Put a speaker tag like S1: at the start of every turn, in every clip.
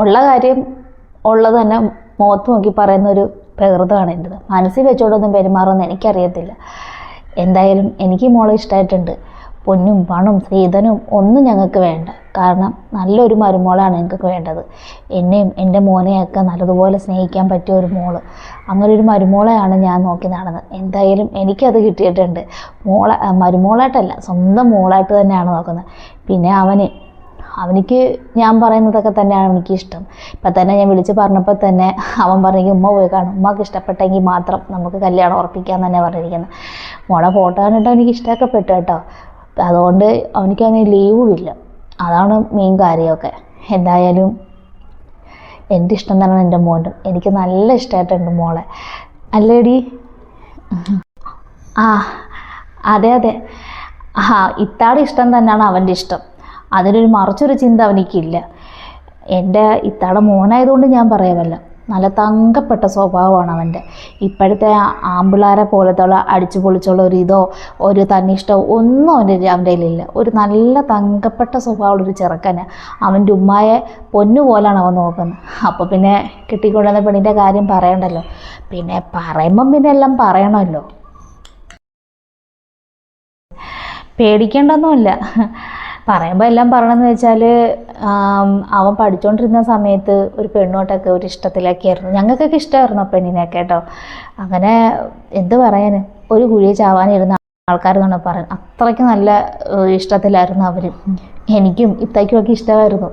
S1: ഉള്ള കാര്യം ഉള്ളത് തന്നെ മുഖത്ത് നോക്കി പറയുന്ന ഒരു പ്രകൃതമാണ് എന്റെത് മനസ്സിൽ വെച്ചോട്ടൊന്നും പെരുമാറുമെന്ന് എനിക്കറിയത്തില്ല. എന്തായാലും എനിക്ക് മോളെ ഇഷ്ടമായിട്ടുണ്ട് പൊന്നും പണവും സ്ത്രീധനവും ഒന്നും ഞങ്ങൾക്ക് വേണ്ട. കാരണം നല്ലൊരു മരുമോളാണ് ഞങ്ങൾക്ക് വേണ്ടത്. എന്നെയും എന്റെ മോനെയൊക്കെ നല്ലതുപോലെ സ്നേഹിക്കാൻ പറ്റിയ ഒരു മോൾ. അങ്ങനെ ഒരു മരുമോളെയാണ് ഞാൻ നോക്കി നടന്നത്. എന്തായാലും എനിക്കത് കിട്ടിയിട്ടുണ്ട്. മോളെ മരുമോളായിട്ടല്ല സ്വന്തം മോളായിട്ട് തന്നെയാണ് നോക്കുന്നത്. പിന്നെ അവന് അവനിക്ക് ഞാൻ പറയുന്നതൊക്കെ തന്നെയാണ് എനിക്ക് ഇഷ്ടം ഇപ്പം തന്നെ ഞാൻ വിളിച്ച് പറഞ്ഞപ്പോൾ തന്നെ അവൻ പറഞ്ഞു ഉമ്മ പോയി കാണും. ഉമ്മക്ക് ഇഷ്ടപ്പെട്ടെങ്കിൽ മാത്രം നമുക്ക് കല്യാണം ഉറപ്പിക്കാൻ തന്നെ പറഞ്ഞിരിക്കുന്നത് മോളെ ഫോട്ടോ കണ്ടിട്ട് എനിക്ക് ഇഷ്ടമൊക്കെ പെട്ടു കേട്ടോ. അതുകൊണ്ട് അവനിക്കങ്ങനെ ലീവും ഇല്ല. അതാണ് മെയിൻ കാര്യമൊക്കെ. എന്തായാലും എന്റെ ഇഷ്ടം തന്നെയാണ് എന്റെ മോന്റെ എനിക്ക് നല്ല ഇഷ്ടമായിട്ടുണ്ട് മോളെ. അല്ലേടി? ആ അതെ അതെ. ആ ഇത്താടെ ഇഷ്ടം തന്നെയാണ് അവന്റെ ഇഷ്ടം. അതിനൊരു മറിച്ചൊരു ചിന്ത അവനിക്കില്ല. എന്റെ ഇത്താടെ മോനായതുകൊണ്ട് ഞാൻ പറയാമല്ല. നല്ല തങ്കപ്പെട്ട സ്വഭാവമാണ് അവന്റെ. ഇപ്പോഴത്തെ ആമ്പിളാരെ പോലത്തെ ഉള്ള അടിച്ചു പൊളിച്ചുള്ള ഒരു ഇതോ ഒരു തന്നിഷ്ടമോ ഒന്നും അവന്റെ അവന്റെ കയ്യിലില്ല. ഒരു നല്ല തങ്കപ്പെട്ട സ്വഭാവമുള്ള ഒരു ചെറുക്കന് അവന്റെ ഉമ്മായെ പൊന്നു പോലാണ് അവൻ നോക്കുന്നത്. അപ്പോൾ പിന്നെ കിട്ടിക്കൊണ്ടുവന്ന പെണ്ണിന്റെ കാര്യം പറയണ്ടല്ലോ. പിന്നെ പറയുമ്പം പിന്നെ എല്ലാം പറയണമല്ലോ. പേടിക്കേണ്ടൊന്നുമില്ല. പറയുമ്പോൾ എല്ലാം പറയണമെന്ന് വെച്ചാൽ അവൻ പഠിച്ചുകൊണ്ടിരുന്ന സമയത്ത് ഒരു പെണ്ണോട്ടൊക്കെ ഒരു ഇഷ്ടത്തിലൊക്കെയായിരുന്നു. ഞങ്ങൾക്കൊക്കെ ഇഷ്ടമായിരുന്നു ആ പെണ്ണിനെയൊക്കെ കേട്ടോ. അങ്ങനെ എന്ത് പറയാൻ ഒരു കുഴിയെ ചാവാനിരുന്ന ആൾക്കാർ എന്നാണ് പറയാൻ അത്രയ്ക്ക് നല്ല ഇഷ്ടത്തിലായിരുന്നു അവർ എനിക്കും ഇത്തയ്ക്കുമൊക്കെ ഇഷ്ടമായിരുന്നു.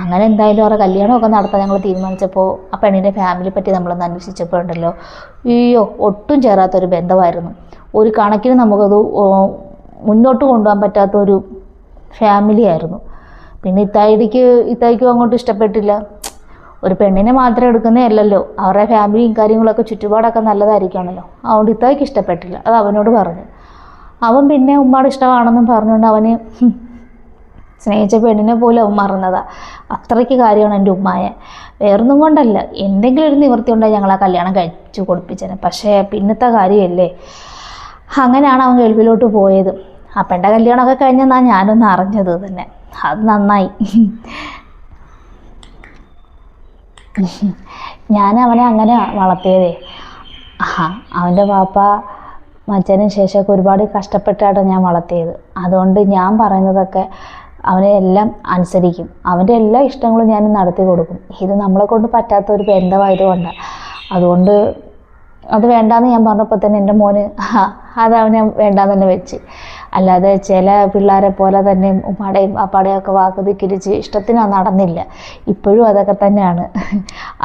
S1: അങ്ങനെ എന്തായാലും അവരുടെ കല്യാണമൊക്കെ നടത്താൻ ഞങ്ങൾ തീരുമാനിച്ചപ്പോൾ ആ പെണ്ണിന്റെ ഫാമിലി പറ്റി നമ്മളൊന്ന് അന്വേഷിച്ചപ്പോൾ ഉണ്ടല്ലോ. അയ്യോ ഒട്ടും ചേരാത്തൊരു ബന്ധമായിരുന്നു. ഒരു കണക്കിന് നമുക്കത് മുന്നോട്ട് കൊണ്ടുപോകാൻ പറ്റാത്തൊരു ഫാമിലി ആയിരുന്നു. പിന്നെ ഇത്തായിക്ക് ഇത്തായിക്കും അങ്ങോട്ട് ഇഷ്ടപ്പെട്ടില്ല. ഒരു പെണ്ണിനെ മാത്രം എടുക്കുന്നതല്ലല്ലോ അവരുടെ ഫാമിലിയും കാര്യങ്ങളൊക്കെ ചുറ്റുപാടൊക്കെ നല്ലതായിരിക്കുമല്ലോ അതുകൊണ്ട് ഇത്തായിക്ക് ഇഷ്ടപ്പെട്ടില്ല. അത് അവനോട് പറഞ്ഞു. അവൻ പിന്നെ ഉമ്മയുടെ ഇഷ്ടമാണെന്നും പറഞ്ഞുകൊണ്ട് അവന് സ്നേഹിച്ച പെണ്ണിനെ പോലെ അവൻ മറന്നതാ. അത്രയ്ക്ക് കാര്യമാണ് എന്റെ ഉമ്മായെ. വേറൊന്നും കൊണ്ടല്ല. എന്തെങ്കിലും ഒരു നിവൃത്തി ഉണ്ടായി ഞങ്ങൾ ആ കല്യാണം കഴിച്ചു കൊടുപ്പിച്ചേനെ പക്ഷേ പിന്നത്തെ കാര്യമല്ലേ? അങ്ങനെയാണ് അവൻ ഗൾഫിലോട്ട് പോയത്. പെണ്ണ കല്യാണമൊക്കെ കഴിഞ്ഞെന്നാണ് ഞാനൊന്ന് അറിഞ്ഞത് തന്നെ. അത് നന്നായി. ഞാൻ അവനെ അങ്ങനെ വളർത്തിയതേ. ആ അവന്റെ പാപ്പ മച്ചനും ശേഷമൊക്കെ ഒരുപാട് കഷ്ടപ്പെട്ടാണ് ഞാൻ വളർത്തിയത്. അതുകൊണ്ട് ഞാൻ പറയുന്നതൊക്കെ അവനെ എല്ലാം അനുസരിക്കും. അവന്റെ എല്ലാ ഇഷ്ടങ്ങളും ഞാൻ നടത്തി കൊടുക്കും. ഇത് നമ്മളെ കൊണ്ട് പറ്റാത്ത ഒരു ബന്ധമായതുകൊണ്ടാണ് അതുകൊണ്ട് അത് വേണ്ടാന്ന് ഞാൻ പറഞ്ഞപ്പോൾ തന്നെ എന്റെ മോന് അതവനെ അത് അവനെ വേണ്ടാന്ന് തന്നെ വെച്ച്. അല്ലാതെ ചില പിള്ളേരെ പോലെ തന്നെ ഉമ്മാടെയും അപ്പാടെയും വാക്ക് ധിക്കരിച്ച് ഇഷ്ടത്തിന് നടന്നില്ല. ഇപ്പോഴും അതൊക്കെ തന്നെയാണ്.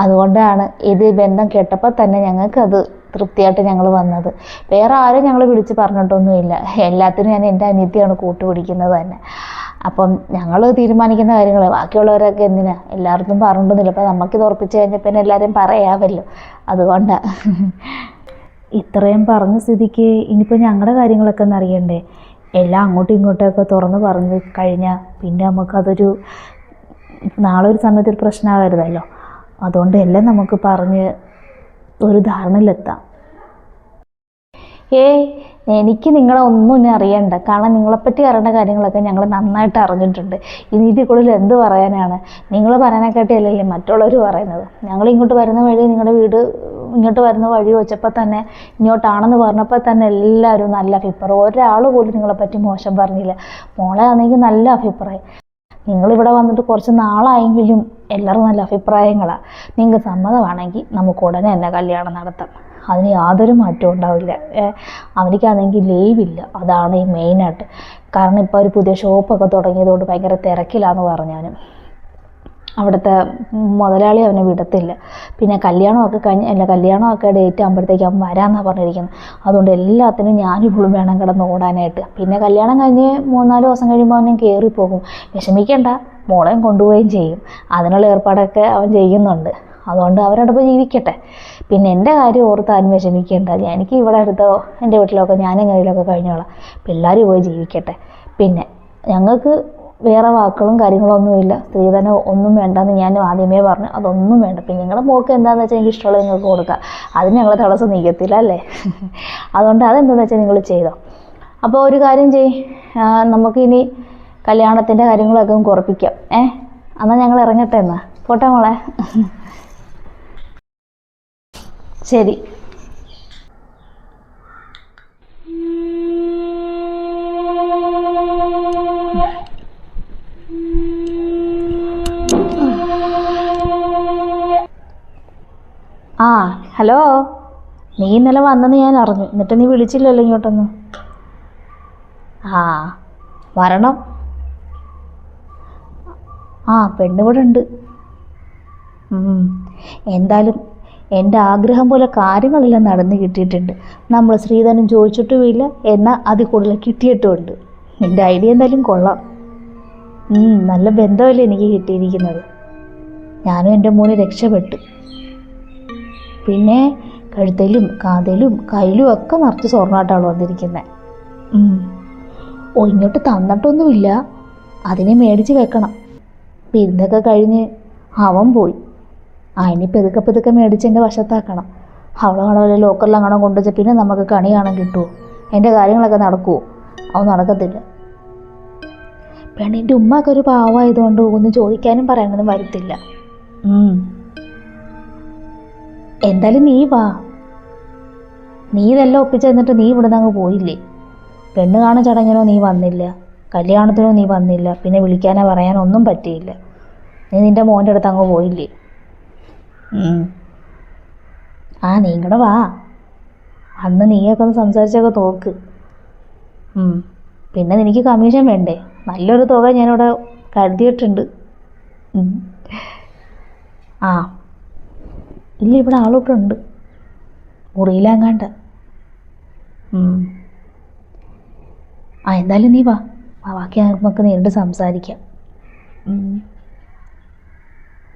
S1: അതുകൊണ്ടാണ് ഇത് ബന്ധം കേട്ടപ്പോൾ തന്നെ ഞങ്ങൾക്കത് തൃപ്തിയായിട്ട് ഞങ്ങൾ വന്നത്. വേറെ ആരും ഞങ്ങൾ വിളിച്ച് പറഞ്ഞിട്ടൊന്നുമില്ല. എല്ലാത്തിനും ഞാൻ എന്റെ അനിയത്തിയാണ് കൂട്ടുപിടിക്കുന്നത് തന്നെ. അപ്പം ഞങ്ങൾ തീരുമാനിക്കുന്ന കാര്യങ്ങൾ ബാക്കിയുള്ളവരൊക്കെ എന്തിനാ? എല്ലാവർക്കും പറഞ്ഞിട്ടൊന്നുമില്ല. അപ്പം നമുക്കിത് ഉറപ്പിച്ച് കഴിഞ്ഞാൽ പിന്നെ എല്ലാവരും പറയാമല്ലോ അതുകൊണ്ടാണ് ഇത്രയും പറഞ്ഞ സ്ഥിതിക്ക് ഇനിയിപ്പോൾ ഞങ്ങളുടെ കാര്യങ്ങളൊക്കെ ഒന്ന് അറിയണ്ടേ? എല്ലാം അങ്ങോട്ടും ഇങ്ങോട്ടൊക്കെ തുറന്ന് പറഞ്ഞ് കഴിഞ്ഞാൽ പിന്നെ നമുക്കതൊരു നാളെ ഒരു സമയത്ത് ഒരു പ്രശ്നമാകരുതല്ലോ. അതുകൊണ്ട് എല്ലാം നമുക്ക് പറഞ്ഞ് ഒരു ധാരണയിലെത്താം. ഏയ് എനിക്ക് നിങ്ങളെ ഒന്നും ഇനി അറിയണ്ട. കാരണം നിങ്ങളെപ്പറ്റി അറിയേണ്ട കാര്യങ്ങളൊക്കെ ഞങ്ങൾ നന്നായിട്ട് അറിഞ്ഞിട്ടുണ്ട്. ഇനി ഇതിൽ കൂടുതൽ എന്ത് പറയാനാണ്? നിങ്ങൾ പറയാനെക്കാട്ടിയല്ലേ മറ്റുള്ളവർ പറയുന്നത്. ഞങ്ങൾ ഇങ്ങോട്ട് വരുന്ന വഴി നിങ്ങളുടെ വീട് ഇങ്ങോട്ട് വരുന്ന വഴി വെച്ചപ്പോൾ തന്നെ ഇങ്ങോട്ടാണെന്ന് പറഞ്ഞപ്പോൾ തന്നെ എല്ലാവരും നല്ല അഭിപ്രായം. ഒരാൾ പോലും നിങ്ങളെപ്പറ്റി മോശം പറഞ്ഞില്ല. മോളെ ആണെങ്കിൽ നല്ല അഭിപ്രായം. നിങ്ങളിവിടെ വന്നിട്ട് കുറച്ച് നാളായെങ്കിലും എല്ലാവരും നല്ല അഭിപ്രായങ്ങളാണ് നിങ്ങൾക്ക് സമ്മതമാണെങ്കിൽ നമുക്ക് ഉടനെ തന്നെ കല്യാണം നടത്താം. അതിന് യാതൊരു മാറ്റവും ഉണ്ടാവില്ല. അവനിക്കാണെങ്കിൽ ലീവില്ല അതാണ് ഈ മെയിനായിട്ട് കാരണം ഇപ്പോൾ ഒരു പുതിയ ഷോപ്പൊക്കെ തുടങ്ങിയതുകൊണ്ട് ഭയങ്കര തിരക്കിലാന്ന് പറഞ്ഞാനും അവിടുത്തെ മുതലാളി അവനെ വിടത്തില്ല. പിന്നെ കല്യാണമൊക്കെ കഴിഞ്ഞ് അല്ല കല്യാണമൊക്കെ ഡേറ്റ് ആകുമ്പോഴത്തേക്ക് അവൻ വരാമെന്നാണ് പറഞ്ഞിരിക്കുന്നത്. അതുകൊണ്ട് എല്ലാത്തിനും ഞാനിപ്പോഴും വേണം കിടന്ന് ഓടാനായിട്ട്. പിന്നെ കല്യാണം കഴിഞ്ഞ് മൂന്നാൽ ദിവസം കഴിയുമ്പോൾ അവനും കയറിപ്പോകും വിഷമിക്കണ്ട. മോളെയും കൊണ്ടുപോവുകയും ചെയ്യും. അതിനുള്ള ഏർപ്പാടൊക്കെ അവൻ ചെയ്യുന്നുണ്ട്. അതുകൊണ്ട് അവരോടൊപ്പം ജീവിക്കട്ടെ. പിന്നെ എന്റെ കാര്യം ഓർത്ത് ആരും വിഷമിക്കേണ്ട. എനിക്ക് ഇവിടെ അടുത്തോ എന്റെ വീട്ടിലൊക്കെ ഞാനും കയ്യിലൊക്കെ കഴിഞ്ഞോളാം. പിള്ളേർ പോയി ജീവിക്കട്ടെ. പിന്നെ ഞങ്ങൾക്ക് വേറെ വാക്കുകളും കാര്യങ്ങളൊന്നുമില്ല സ്ത്രീധനം ഒന്നും വേണ്ടെന്ന് ഞാൻ ആദ്യമേ പറഞ്ഞു. അതൊന്നും വേണ്ട. പിന്നെ നിങ്ങളുടെ മോക്ക് എന്താണെന്ന് വെച്ചാൽ എനിക്ക് ഇഷ്ടമുള്ളത് നിങ്ങൾക്ക് കൊടുക്കുക അതിന് ഞങ്ങൾ തടസ്സം നീക്കത്തില്ല അല്ലേ? അതുകൊണ്ട് അതെന്താണെന്ന് വെച്ചാൽ നിങ്ങൾ ചെയ്തോ. അപ്പോൾ ഒരു കാര്യം ചെയ് നമുക്കിനി കല്യാണത്തിന്റെ കാര്യങ്ങളൊക്കെ കുറപ്പിക്കാം ഏ? എന്നാൽ ഞങ്ങൾ ഇറങ്ങട്ടെ എന്നാ. പോട്ടെ മോളെ. ശരി. ആ ഹലോ. നീ ഇന്നലെ വന്നെന്ന് ഞാൻ അറിഞ്ഞു. എന്നിട്ട് നീ വിളിച്ചില്ലല്ലോ ഇങ്ങോട്ടൊന്നും. ആ വരണം. ആ പെണ്ണിവിടെ ഉണ്ട് ഉം. എന്തായാലും എന്റെ ആഗ്രഹം പോലെ കാര്യങ്ങളെല്ലാം നടന്നു കിട്ടിയിട്ടുണ്ട്. നമ്മൾ ശ്രീധനം ചോദിച്ചിട്ടുമില്ല. എന്നാൽ അതിൽ കൂടുതൽ കിട്ടിയിട്ടുമുണ്ട്. നിന്റെ ഐഡിയ എന്തായാലും കൊള്ളാം. നല്ല ബന്ധമല്ലേ എനിക്ക് കിട്ടിയിരിക്കുന്നത്. ഞാനും എന്റെ മോന് രക്ഷപ്പെട്ടു. പിന്നെ കഴുത്തലും കാതലും കയ്യിലും ഒക്കെ നിറച്ച് സ്വർണമായിട്ടാണ് വന്നിരിക്കുന്നത് ഓ ഇങ്ങോട്ട് തന്നിട്ടൊന്നുമില്ല. അതിനെ മേടിച്ച് വെക്കണം. വിരുന്നൊക്കെ കഴിഞ്ഞ് അവൻ പോയി. ആ ഇനി പെതുക്കെ പെതുക്കെ മേടിച്ച് എന്റെ വശത്താക്കണം അവളങ്ങനെ ലോക്കറിൽ അങ്ങനെ കൊണ്ടുവച്ച പിന്നെ നമുക്ക് കണി കാണാൻ കിട്ടുമോ എന്റെ കാര്യങ്ങളൊക്കെ നടക്കുമോ അവൻ നടക്കത്തില്ല. പെണ്ണിന്റെ ഉമ്മയൊക്കെ ഒരു പാവമായതുകൊണ്ട് ഒന്നും ചോദിക്കാനും പറയാനൊന്നും വരത്തില്ല. എന്തായാലും നീ വാ. നീ ഇതെല്ലാം ഒപ്പിച്ച് തന്നിട്ട് നീ ഇവിടുന്ന് അങ്ങ് പോയില്ലേ? പെണ്ണ് കാണുന്ന ചടങ്ങിനോ നീ വന്നില്ല. കല്യാണത്തിനോ നീ വന്നില്ല. പിന്നെ വിളിക്കാനോ പറയാനോ ഒന്നും പറ്റിയില്ല. നീ നിന്റെ മോന്റെ അടുത്ത് അങ്ങ് പോയില്ലേ. ആ നീ ഇങ്ങടെ വാ. അന്ന് നീയൊക്കെ ഒന്ന് സംസാരിച്ചൊക്കെ തോക്ക്. പിന്നെ നിനക്ക് കമ്മീഷൻ വേണ്ടേ? നല്ലൊരു തുക ഞാനിവിടെ കരുതിയിട്ടുണ്ട്. ആ. ഇല്ല ഇവിടെ ആളൊക്കെ ഉണ്ട്. മുറിയിലാങ്ങാണ്ട്. ആ എന്തായാലും നീ വാ. ബാക്കി നമുക്ക് നേരിട്ട് സംസാരിക്കാം.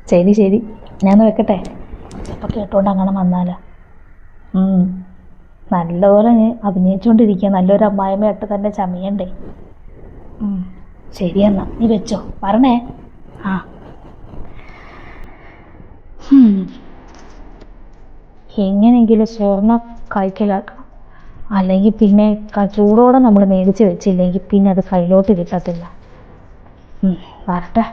S1: ശരി ശരി. ഞാൻ വെക്കട്ടെ? ചിലപ്പോൾ കേട്ടോണ്ട് അങ്ങനെ വന്നാലോ. നല്ലപോലെ അഭിനയിച്ചുകൊണ്ടിരിക്കുക നല്ലൊരു അമ്മായിമ്മയായിട്ട് തന്നെ ചമയണ്ടേ. ശരി എന്നാ നീ വെച്ചോ. പറഞ്ഞേ ആ. എങ്ങനെയെങ്കിലും സ്വർണ കൈക്കലാക്കണം അല്ലെങ്കിൽ പിന്നെ ചൂടോടെ നമ്മൾ മേടിച്ച് വെച്ചില്ലെങ്കിൽ പിന്നെ അത് കയ്യിലോട്ട് കിട്ടത്തില്ല. വരട്ടെ.